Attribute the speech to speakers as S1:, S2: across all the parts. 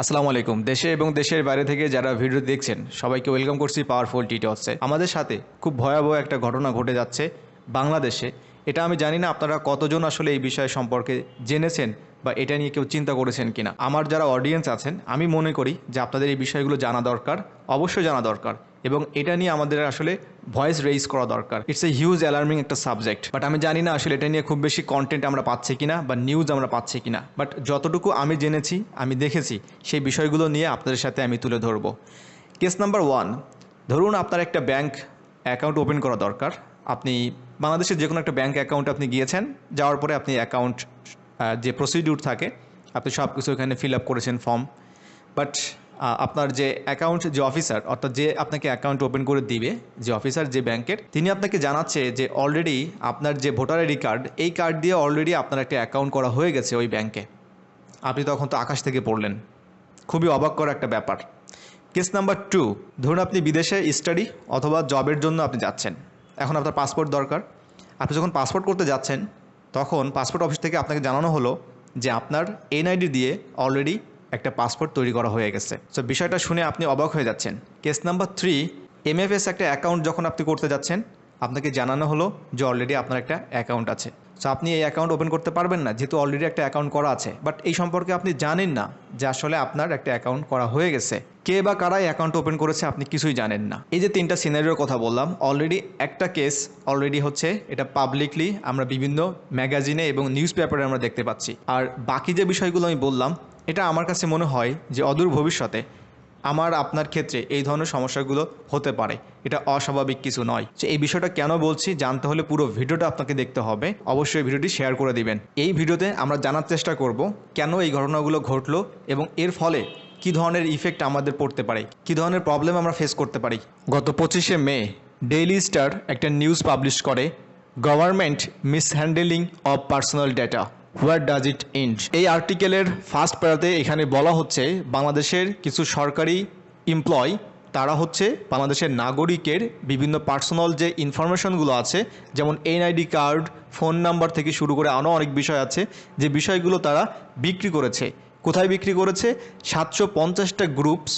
S1: আসসালামু আলাইকুম। দেশে এবং দেশের বাইরে থেকে যারা ভিডিও দেখছেন, সবাইকে ওয়েলকাম করছি পাওয়ারফুল টিটসে আমাদের সাথে খুব ভয়াবহ একটা ঘটনা ঘটে যাচ্ছে বাংলাদেশে। এটা আমি জানি না আপনারা কতজন আসলে এই বিষয় সম্পর্কে জেনেছেন বা এটা নিয়ে কেউ চিন্তা করেছেন কিনা। আমার যারা অডিয়েন্স আছেন, আমি মনে করি যে আপনাদের এই বিষয়গুলো জানা দরকার, অবশ্যই জানা দরকার। এবং এটা নিয়ে আমাদের আসলে ভয়েস রেইজ করা দরকার। ইটস এ হিউজ অ্যালার্মিং একটা সাবজেক্ট বাট আমি জানি না আসলে এটা নিয়ে খুব বেশি কন্টেন্ট আমরা পাচ্ছি কিনা বা নিউজ আমরা পাচ্ছি কিনা। বাট যতটুকু আমি জেনেছি, আমি দেখেছি, সেই বিষয়গুলো নিয়ে আপনাদের সাথে আমি তুলে ধরবো। কেস নাম্বার ওয়ান ধরুন আপনার একটা ব্যাংক অ্যাকাউন্ট ওপেন করা দরকার। আপনি বাংলাদেশের যে কোনো একটা ব্যাংক অ্যাকাউন্ট আপনি গিয়েছেন, যাওয়ার পরে আপনি অ্যাকাউন্ট যে প্রসিডিউর থাকে, আপনি সব কিছু এখানে ফিল আপ করেছেন ফর্ম বাট আপনার যে অ্যাকাউন্ট যে অফিসার অর্থাৎ যে আপনাকে অ্যাকাউন্ট ওপেন করে দিবে, যে অফিসার যে ব্যাংকের তিনি আপনাকে জানাচ্ছে যে অলরেডি আপনার যে ভোটার আইডি কার্ড এই কার্ড দিয়ে অলরেডি আপনার একটা অ্যাকাউন্ট করা হয়ে গেছে ওই ব্যাংকে আপনি তখন তো আকাশ থেকে পড়লেন। খুবই অবাক করা একটা ব্যাপার। কেস নাম্বার টু ধরুন আপনি বিদেশে স্টাডি অথবা জবের জন্য আপনি যাচ্ছেন। এখন আপনার পাসপোর্ট দরকার। আপনি যখন পাসপোর্ট করতে যাচ্ছেন, তখন পাসপোর্ট অফিস থেকে আপনাকে জানানো হলো যে আপনার এনআইডি দিয়ে অলরেডি একটা পাসপোর্ট তৈরি করা হয়ে গেছে। সো বিষয়টা শুনে আপনি অবাক হয়ে যাচ্ছেন। কেস নাম্বার থ্রি এমএফএস একটা অ্যাকাউন্ট যখন আপনি করতে যাচ্ছেন আপনাকে জানানো হলো যে অলরেডি আপনার একটা অ্যাকাউন্ট আছে। সো আপনি এই অ্যাকাউন্ট ওপেন করতে পারবেন না, যেহেতু অলরেডি একটা অ্যাকাউন্ট করা আছে। বাট এই সম্পর্কে আপনি জানেন না যে আসলে আপনার একটা অ্যাকাউন্ট করা হয়ে গেছে। কে বা কারা অ্যাকাউন্ট ওপেন করেছে আপনি কিছুই জানেন না। এই যে তিনটা সিনারিওর কথা বললাম অলরেডি একটা কেস অলরেডি হচ্ছে, এটা পাবলিকলি আমরা বিভিন্ন ম্যাগাজিনে এবং নিউজ পেপারে আমরা দেখতে পাচ্ছি। আর বাকি যে বিষয়গুলো আমি বললাম, এটা আমার কাছে মনে হয় যে অদূর ভবিষ্যতে আমার, আপনার ক্ষেত্রে এই ধরনের সমস্যাগুলো হতে পারে। এটা অস্বাভাবিক কিছু নয়। যে এই বিষয়টা কেন বলছি জানতে হলে পুরো ভিডিওটা আপনাকে দেখতে হবে। অবশ্যই ভিডিওটি শেয়ার করে দিবেন। এই ভিডিওতে আমরা জানার চেষ্টা করব কেন এই ঘটনাগুলো ঘটলো এবং এর ফলে কি ধরনের ইফেক্ট আমাদের পড়তে পারে, কি ধরনের প্রবলেম আমরা ফেস করতে পারি। গত পঁচিশে মে ডেইলি স্টার একটা নিউজ পাবলিশ করে government mishandling of personal data where does it end এই আর্টিকেলের ফার্স্ট প্যারাতে এখানে বলা হচ্ছে, বাংলাদেশের কিছু সরকারি এমপ্লয় তারা হচ্ছে বাংলাদেশের নাগরিকের বিভিন্ন পার্সোনাল যে ইনফরমেশনগুলো আছে, যেমন এনআইডি কার্ড ফোন নাম্বার থেকে শুরু করে আরও অনেক বিষয় আছে, যে বিষয়গুলো তারা বিক্রি করেছে। কোথায় বিক্রি করেছে? সাতশো পঞ্চাশটা গ্রুপস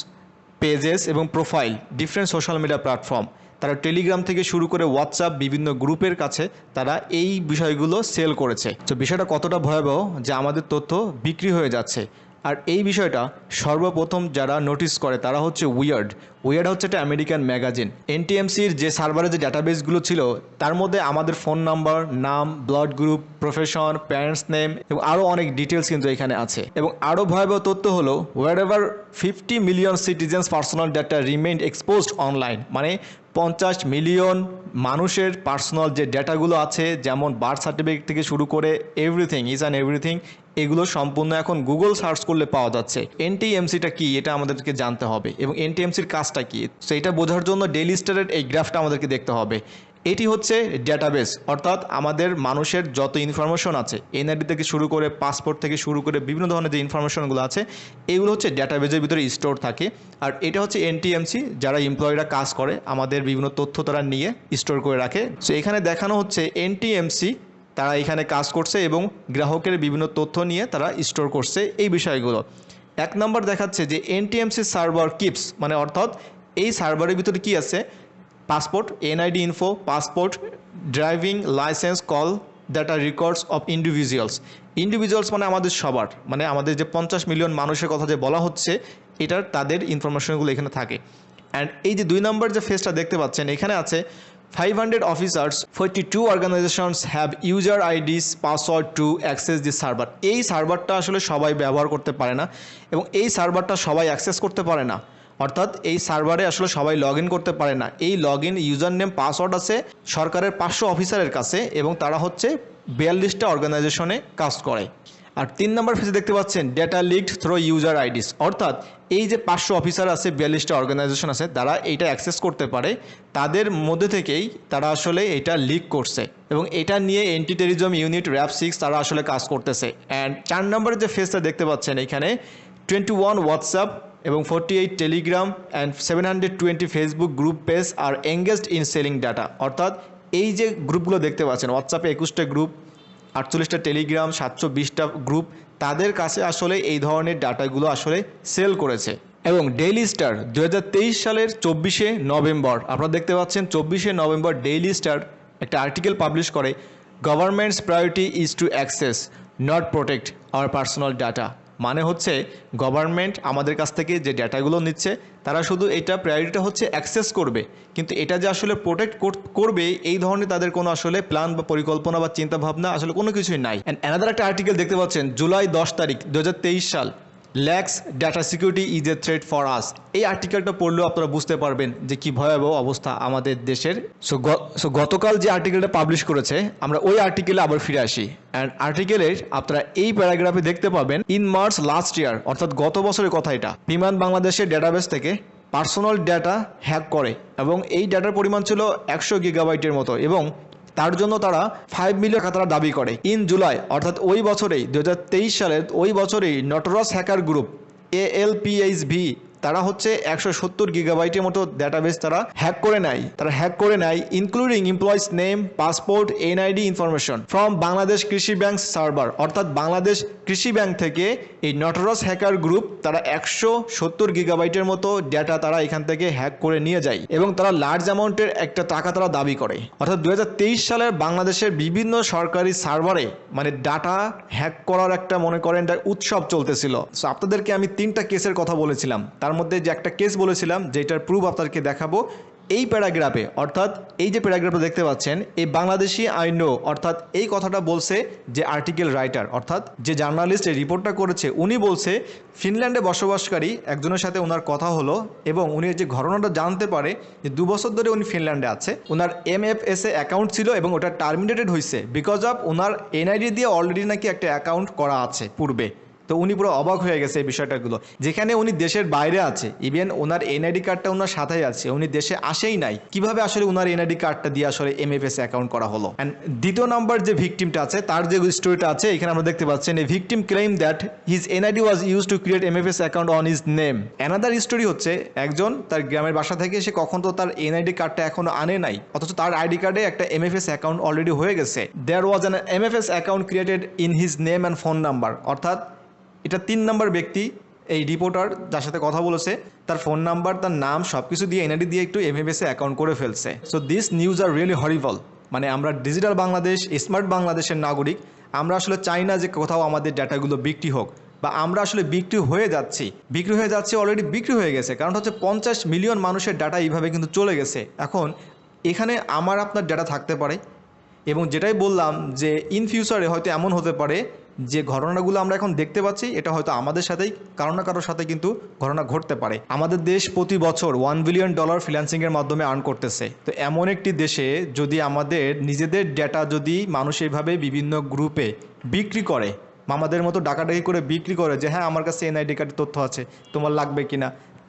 S1: পেজেস এবং profile different social media platform তারা টেলিগ্রাম থেকে শুরু করে হোয়াটসঅ্যাপ বিভিন্ন গ্রুপের কাছে তারা এই বিষয়গুলো সেল করেছে। তো বিষয়টা কতটা ভয়াবহ যে আমাদের তথ্য বিক্রি হয়ে যাচ্ছে। আর এই বিষয়টা সর্বপ্রথম যারা নোটিস করে তারা হচ্ছে উইয়ার্ড উইয়ার্ড হচ্ছে একটা আমেরিকান ম্যাগাজিন এনটিএমসির যে সার্ভারে যে ডাটাবেসগুলো ছিল, তার মধ্যে আমাদের ফোন নাম্বার নাম blood group profession parents name এবং আরও অনেক ডিটেলস কিন্তু এখানে আছে। এবং আরও ভয়াবহ তথ্য হলো wherever fifty million citizens personal data remain exposed online মানে পঞ্চাশ মিলিয়ন মানুষের পার্সোনাল যে ডেটাগুলো আছে, যেমন বার্থ সার্টিফিকেট থেকে শুরু করে এভরিথিং ইজ অ্যান্ড এভরিথিং এগুলো সম্পূর্ণ এখন গুগল সার্চ করলে পাওয়া যাচ্ছে। এনটিএমসিটা কি? এটা আমাদেরকে জানতে হবে। এবং এনটিএমসির কাজটা কি? সেটা বোঝার জন্য ডেলি স্টারের এই গ্রাফটা আমাদেরকে দেখতে হবে। এটি হচ্ছে ডেটাবেস অর্থাৎ আমাদের মানুষের যত ইনফরমেশন আছে এনআইডি থেকে শুরু করে পাসপোর্ট থেকে শুরু করে বিভিন্ন ধরনের যে ইনফরমেশনগুলো আছে, এগুলো হচ্ছে ডেটাবেসের ভিতরে স্টোর থাকে। আর এটা হচ্ছে এনটিএমসি যারা এমপ্লয়িরা কাজ করে, আমাদের বিভিন্ন তথ্য তারা নিয়ে স্টোর করে রাখে। সো এখানে দেখানো হচ্ছে এনটিএমসি তারা এখানে কাজ করছে এবং গ্রাহকের বিভিন্ন তথ্য নিয়ে তারা স্টোর করছে এই বিষয়গুলো। এক নম্বর দেখাচ্ছে যে এনটিএমসি সার্ভার কিপস মানে অর্থাৎ এই সার্ভারের ভিতরে কি আছে? Passport, NID info passport driving licence call that records of individuals individuals মানে আমাদের সবার মানে আমাদের যে পঞ্চাশ মিলিয়ন মানুষের কথা যে বলা হচ্ছে, এটার তাদের ইনফরমেশনগুলো এখানে থাকে। অ্যান্ড এই যে দুই নম্বর যে ফেসটা দেখতে পাচ্ছেন, এখানে আছে five hundred officers forty two organisations have user IDs password to access the server এই সার্ভারটা আসলে সবাই ব্যবহার করতে পারে না, এবং এই সার্ভারটা সবাই অ্যাক্সেস করতে পারে না। অর্থাৎ এই সার্ভারে আসলে সবাই লগ করতে পারে না। এই log in user name password আছে সরকারের পাঁচশো অফিসারের কাছে এবং তারা হচ্ছে বিয়াল্লিশটা অর্গানাইজেশনে কাজ করে। আর তিন নম্বর ফেসে দেখতে পাচ্ছেন data leaked through user IDs অর্থাৎ এই যে পাঁচশো অফিসার আছে, বিয়াল্লিশটা অর্গানাইজেশন আছে, তারা এইটা অ্যাক্সেস করতে পারে। তাদের মধ্যে থেকেই তারা আসলে এটা লিক করছে এবং এটা নিয়ে anti terrorism unit RAB six তারা আসলে কাজ করতেছে। অ্যান্ড চার নম্বরের যে ফেসটা দেখতে পাচ্ছেন এখানে টোয়েন্টি ওয়ান হোয়াটসঅ্যাপ এবং forty eight Telegram and seven hundred twenty Facebook group page are engaged in selling data অর্থাৎ এই যে গ্রুপগুলো দেখতে পাচ্ছেন হোয়াটসঅ্যাপে একুশটা গ্রুপ আটচল্লিশটা টেলিগ্রাম সাতশো বিশটা গ্রুপ তাদের কাছে আসলে এই ধরনের ডাটাগুলো আসলে সেল করেছে। এবং ডেইলি স্টার দু হাজার তেইশ সালের চব্বিশে নভেম্বর, আপনারা দেখতে পাচ্ছেন চব্বিশে নভেম্বর ডেইলি স্টার একটা আর্টিকেল পাবলিশ করে government's priority is to access not protect our personal data মানে হচ্ছে গভর্নমেন্ট আমাদের কাছ থেকে যে ডেটাগুলো নিচ্ছে, তারা শুধু এটা প্রায়োরিটি হচ্ছে অ্যাক্সেস করবে। কিন্তু এটা যে আসলে প্রোটেক্ট করবে, এই ধরনের তাদের কোনো আসলে প্ল্যান বা পরিকল্পনা বা চিন্তাভাবনা আসলে কোনো কিছুই নাই। অ্যান্ড অ্যানাদার একটা আর্টিকেল দেখতে পাচ্ছেন, জুলাই দশ তারিখ দু হাজার তেইশ সাল। Lax data security is a threat for us এই আর্টিকেলটা পড়লেও আপনারা বুঝতে পারবেন যে কি ভয়াবহ অবস্থা আমাদের দেশের। সো গতকাল যে আর্টিকেলটা পাবলিশ করেছে, আমরা ওই আর্টিকেলে আবার ফিরে আসি। অ্যান্ড আর্টিকেলের আপনারা এই প্যারাগ্রাফে দেখতে পাবেন ইন মার্চ লাস্ট ইয়ার অর্থাৎ গত বছরের কথা এটা, বিমান বাংলাদেশের ডেটাবেস থেকে পার্সোনাল ডেটা হ্যাক করে। এবং এই ডেটার পরিমাণ ছিল একশো গিগাবাইটের মতো। এবং তার জন্য তারা ফাইভ মিলিয়ন টাকা তারা দাবি করে। ইন জুলাই অর্থাৎ ওই বছরেই, দুই হাজার তেইশ সালের ওই বছরেই নটরস হ্যাকার গ্রুপ এএলপিএইচভি তারা হচ্ছে একশো সত্তর গিগাবাইটের মতো ডাটাবেস তারা হ্যাক করে নেয়। তারা হ্যাক করে নেয় including employees name passport NID information from Bangladesh Krishi bank server অর্থাৎ বাংলাদেশ কৃষি ব্যাংক থেকে এই নটরাস হ্যাকার গ্রুপ তারা একশো সত্তর গিগাবাইটের মতো ডেটা তারা এখান থেকে হ্যাক করে নিয়ে যায় এবং তারা লার্জ অ্যামাউন্টের একটা টাকা তারা দাবি করে। অর্থাৎ দুই হাজার তেইশ সালের বাংলাদেশের বিভিন্ন সরকারি সার্ভারে মানে ডাটা হ্যাক করার একটা মনে করেন উৎসব চলতেছিল। সো আপনাদেরকে আমি তিনটা কেসের কথা বলেছিলাম। তার মধ্যে যে একটা কেস বলেছিলাম, যেটার প্রুফ আপনাদেরকে দেখাবো, এই প্যারাগ্রাফে অর্থাৎ এই যে প্যারাগ্রাফটা দেখতে পাচ্ছেন এই বাংলাদেশি আইনো অর্থাৎ এই কথাটা বলছে যে আর্টিকেল রাইটার অর্থাৎ যে জার্নালিস্ট এই রিপোর্টটা করেছে, উনি বলছে, ফিনল্যান্ডে বসবাসকারী একজনের সাথে ওনার কথা হলো এবং উনি যে ঘটনাটা জানতে পারে যে দু বছর ধরে উনি ফিনল্যান্ডে আছে ওনার M F S a account ছিল এবং ওটা টার্মিনেটেড হয়েছে বিকজ অফ ওনার এনআইডি দিয়ে অলরেডি নাকি একটা অ্যাকাউন্ট করা আছে পূর্বে। তো উনি পুরো অবাক হয়ে গেছে এই বিষয়টাগুলো। যেখানে উনি দেশের বাইরে আছে ইভেন ওনার এনআইডি কার্ডটা ওনার সাথেই আছে, উনি দেশে আসেই নাই। কীভাবে আসলে ওনার এনআইডি কার্ডটা দিয়ে আসলে এমএফএস অ্যাকাউন্ট করা হলো? অ্যান্ড দ্বিতীয় নাম্বার যে ভিকটিমটা আছে, তার যে স্টোরিটা আছে, এখানে আমরা দেখতে পাচ্ছেন এই victim claim that his NID was use to create MFS account on his name another story হচ্ছে, একজন তার গ্রামের বাসা থেকে সে কখন তো তার এনআইডি কার্ডটা এখনও আনে নাই, অথচ তার আইডি কার্ডে একটা এমএফএস অ্যাকাউন্ট অলরেডি হয়ে গেছে। There was an MFS account created in his name and phone number অর্থাৎ এটা তিন নম্বর ব্যক্তি, এই রিপোর্টার যার সাথে কথা বলেছে, তার ফোন নাম্বার তার নাম সব কিছু দিয়ে এনআইডি দিয়ে একটু এমএমএসে অ্যাকাউন্ট করে ফেলছে। So this news are really horrible মানে আমরা ডিজিটাল বাংলাদেশ স্মার্ট বাংলাদেশের নাগরিক, আমরা আসলে চাই না যে কোথাও আমাদের ডাটাগুলো বিক্রি হোক, বা আমরা আসলে বিক্রি হয়ে যাচ্ছি। বিক্রি হয়ে যাচ্ছে অলরেডি বিক্রি হয়ে গেছে, কারণ হচ্ছে পঞ্চাশ মিলিয়ন মানুষের ডাটা এইভাবে কিন্তু চলে গেছে। এখন এখানে আমার আপনার ডাটা থাকতে পারে, এবং যেটাই বললাম যে ইন ফিউচারে হয়তো এমন হতে পারে যে ঘটনাগুলো আমরা এখন দেখতে পাচ্ছি, এটা হয়তো আমাদের সাথেই, কারও না কারোর সাথে কিন্তু ঘটনা ঘটতে পারে। আমাদের দেশ প্রতি বছর ওয়ান বিলিয়ন ডলার ফিন্যান্সিংয়ের মাধ্যমে আর্ন করতেছে। তো এমন একটি দেশে যদি আমাদের নিজেদের ডেটা যদি মানুষ এইভাবে বিভিন্ন গ্রুপে বিক্রি করে মামাদের মতো ডাকাডাকি করে বিক্রি করে যে হ্যাঁ আমার কাছে এনআইডি কার্ডের তথ্য আছে, তোমার লাগবে কিনা?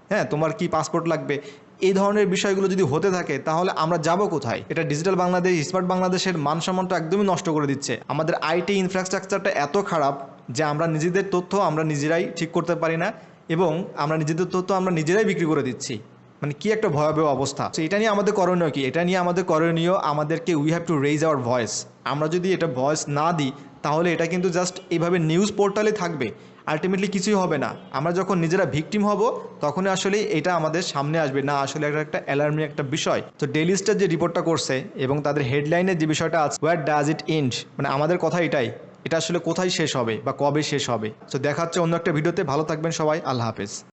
S1: হ্যাঁ তোমার কি পাসপোর্ট লাগবে? এই ধরনের বিষয়গুলো যদি হতে থাকে, তাহলে আমরা যাব কোথায়? এটা ডিজিটাল বাংলাদেশ, স্মার্ট বাংলাদেশের মান সম্মানটা একদমই নষ্ট করে দিচ্ছে। আমাদের আইটি ইনফ্রাস্ট্রাকচারটা এত খারাপ যে আমরা নিজেদের তথ্য আমরা নিজেরাই ঠিক করতে পারি না এবং আমরা নিজেদের তথ্য আমরা নিজেরাই বিক্রি করে দিচ্ছি। মানে কি একটা ভয়াবহ অবস্থা। তো এটা নিয়ে আমাদের করণীয় কি? এটা নিয়ে আমাদের করণীয় আমাদেরকে we have to raise our voice আমরা যদি এটা ভয়েস না দিই, তাহলে এটা কিন্তু জাস্ট এইভাবে নিউজ পোর্টালে থাকবে। আলটিমেটলি কিছুই হবে না। আমরা যখন নিজেরা ভিকটিম হব, তখনই আসলে এটা আমাদের সামনে আসবে, না আসলে একটা একটা অ্যালার্মিং একটা বিষয়। তো ডেলি স্টার যে রিপোর্টটা করছে এবং তাদের হেডলাইনের যে বিষয়টা আছে হোয়ার ডাজ ইট ইন্ড মানে আমাদের কথা এটাই, এটা আসলে কোথায় শেষ হবে বা কবে শেষ হবে? তো দেখাচ্ছে অন্য একটা ভিডিওতে ভালো থাকবেন সবাই, আল্লাহ হাফেজ।